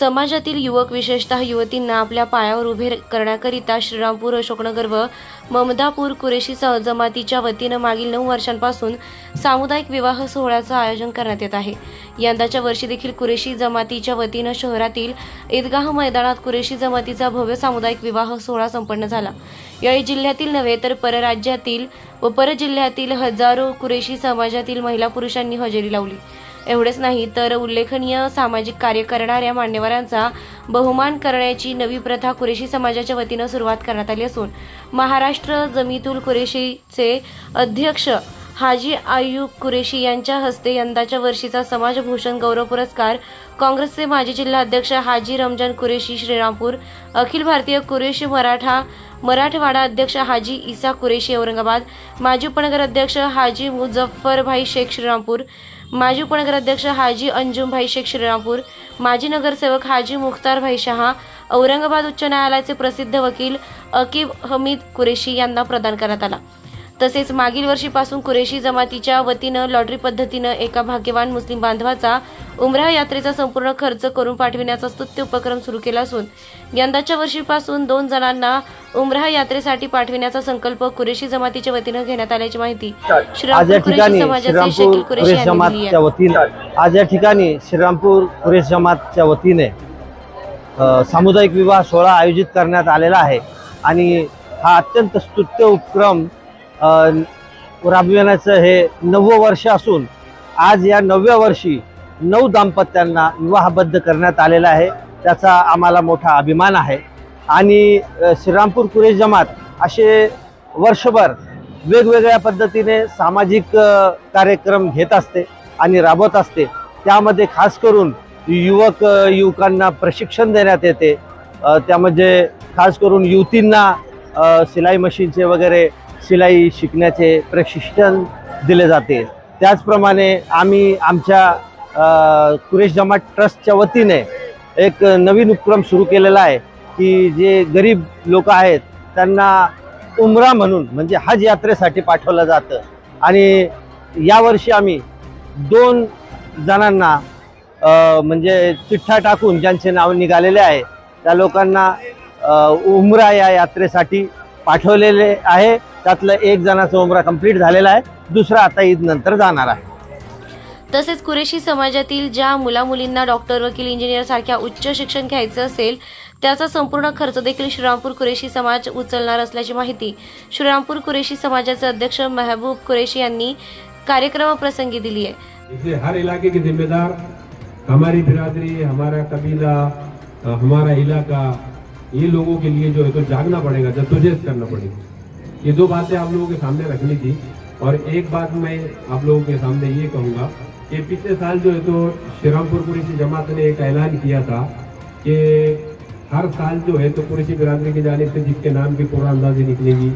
समाजातील युवक विशेषतः युवतींना आपल्या पायावर उभे करण्याकरिता श्रीरामपूर अशोकनगर व ममदापूर कुरेशी जमातीच्या वतीनं मागील नऊ वर्षांपासून सामुदायिक विवाह सोहळ्याचं आयोजन करण्यात येत आहे. यंदाच्या वर्षी देखील कुरेशी जमातीच्या वतीनं शहरातील ईदगाह मैदानात कुरेशी जमातीचा भव्य सामुदायिक विवाह सोहळा संपन्न झाला. यावेळी जिल्ह्यातील नव्हे तर परराज्यातील व परजिल्ह्यातील हजारो कुरेशी समाजातील महिला पुरुषांनी हजेरी लावली. एवढेच नाही तर उल्लेखनीय सामाजिक कार्य करणाऱ्या मान्यवरांचा बहुमान करण्याची नवी प्रथा कुरेशी समाजाच्या वतीनं सुरुवात करण्यात आली असून महाराष्ट्र जमीतुल कुरेशीचे अध्यक्ष हाजी आयुब कुरेशी यांच्या हस्ते यंदाच्या वर्षीचा समाजभूषण गौरव पुरस्कार काँग्रेसचे माजी जिल्हा अध्यक्ष हाजी रमजान कुरेशी श्रीरामपूर अखिल भारतीय कुरेशी मराठा मराठवाडा अध्यक्ष हाजी इसा कुरेशी औरंगाबाद माजी उपनगर अध्यक्ष हाजी मुझफ्फरभाई शेख श्रीरामपूर माजी उपनगराध्यक्ष हाजी अंजुमभाई शेख श्रीरामपूर माजी नगरसेवक हाजी मुख्तारभाई शहा औरंगाबाद उच्च न्यायालयाचे प्रसिद्ध वकील अकीब हमीद कुरेशी यांना प्रदान करण्यात आला. तसेच मागील वर्षीपासून कुरेशी जमातीच्या वतीनं लॉटरी पद्धतीनं एका भाग्यवान मुस्लिम बांधवाचा उमरा यात्रेचा संपूर्ण खर्च करून पाठविण्याचा स्तुत्य उपक्रम सुरू केला असून यंदाच्या वर्षीपासून दोन जणांना उमरा यात्रेसाठी पाठविण्याचा संकल्प कुरेशी जमातीच्या वतीनं घेण्यात आल्याची माहिती आज श्रीरामपूर या कुरेशी ठिकाणी श्रीरामपूर कुरेशी जमातच्या वतीने आज या ठिकाणी श्रीरामपूर कुरेश जमातच्या वतीने अ, सामुदायिक विवाह सोहळा आयोजित करण्यात आलेला आहे. आणि हा अत्यंत स्तुत्य उपक्रम राबविण्याचं हे नववं वर्ष असून आज या नवव्या वर्षी नऊ दाम्पत्यांना विवाहबद्ध करण्यात आलेला आहे. त्याचा आम्हाला मोठा अभिमान आहे. आणि श्रीरामपूर कुरे जमात असे वर्षभर वेगवेगळ्या पद्धतीने सामाजिक कार्यक्रम घेत असते आणि राबवत असते. त्यामध्ये खास करून युवक युवकांना प्रशिक्षण देण्यात येते. त्यामध्ये खास करून युवतींना सिलाई मशीनचे वगैरे शिलाई शिकण्याचे प्रशिक्षण दिले जाते. त्याचप्रमाणे आम्ही आमच्या कुरेश जमात ट्रस्टच्या वतीने एक नवीन उपक्रम सुरू केलेला आहे की जे गरीब लोक आहेत त्यांना उमरा म्हणून म्हणजे हज यात्रेसाठी पाठवलं जातं. आणि यावर्षी आम्ही दोन जणांना म्हणजे चिठ्ठा टाकून ज्यांचे नाव निघालेले आहे त्या लोकांना उमरा या यात्रेसाठी पाठवलेले आहे. त्यातलं एक जणाचा उमरा कंप्लीट झालेला आहे. दुसरा आता ईद नंतर जाणार आहे. तसेच कुरेशी समाजातील ज्या मुलामुलींना डॉक्टर वकील इंजिनियर सारख्या उच्च शिक्षण घ्यायचं असेल त्याचा संपूर्ण खर्च देखील श्रीरामपूर कुरेशी समाज उचलणार असल्याची माहिती श्रीरामपूर कुरेशी समाजाचे अध्यक्ष महबूब कुरेशी यांनी कार्यक्रमाप्रसंगी दिली आहे. हर इलाके के जिम्मेदार हमारी बिरादरी हमारा कबीला हमारा इलाका ये लोगों के लिए जो है तो जागना पड़ेगा जद्दोजहद करना पड़ेगा। ये दो बातें आप लोगों के सामने रखनी थी और एक बात मैं आप लोगों के सामने ये कहूँगा कि पिछले साल जो है तो श्रीरामपुर कुरेशी जमात ने एक ऐलान किया था कि हर साल जो है तो कुरेशी बिरादरी की जाने से जिसके नाम की पूरा अंदाजी निकलेगी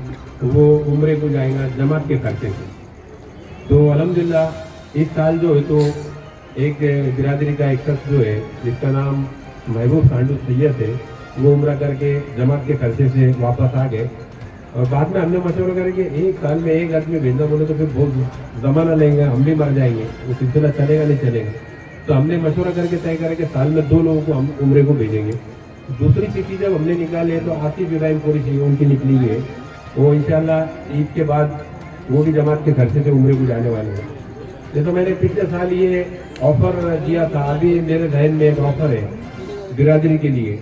वो उम्र को जाएगा जमात के खर्चे से। तो अल्हम्दुलिल्लाह, इस साल जो है तो एक बिरादरी का एक शख्स जो है, जिसका नाम महबूब सांडू सैयद है, वो उम्र करके जमात के खर्चे से वापस आ गए। और बाद में हमने मशवरा करा कि एक साल में एक आदमी भेजना बोले तो फिर बहुत जमाना लेंगे, हम भी मर जाएँगे, वो सिलसिला चलेगा, नहीं चलेगा। तो हमने मशवरा करके तय करा कि साल में दो लोगों को हम उम्र को भेजेंगे। दूसरी चिट्ठी जब हमने निकाली है तो आसिफ इब्राहिम कुरेशी उनकी निकली है। वो इंशाल्लाह ईद के बाद वो भी जमात के खर्चे से उम्र को जाने वाले हैं। ये तो मैंने पिछले साल ये ऑफ़र दिया था, अभी मेरे जहन में एक ऑफ़र है, बिरादरी के लिए।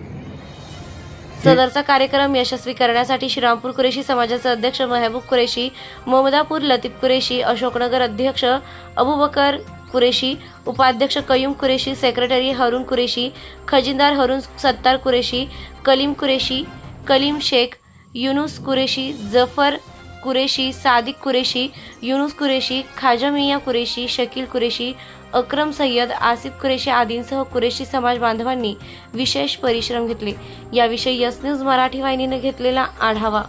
सदरचा कार्यक्रम यशस्वी करण्यासाठी श्रीरामपूर कुरेशी समाजाचे अध्यक्ष महबूब कुरेशी मोमदापूर लतीफ कुरेशी अशोकनगर अध्यक्ष अबुबकर कुरेशी उपाध्यक्ष कयूम कुरेशी सेक्रेटरी हरुण कुरेशी खजिनदार हरुण सत्तार कुरेशी कलीम कुरेशी कलीम शेख युनुस कुरेशी जफर कुरेशी सादिक कुरेशी युनुस कुरेशी खाजा मिया कुरेशी शकील कुरेशी अक्रम सय्यद आसिफ कुरेशी आदींसह कुरेशी समाज बांधवांनी विशेष परिश्रम घेतले. याविषयी यस न्यूज मराठी वाहिनीने घेतलेला आढावा.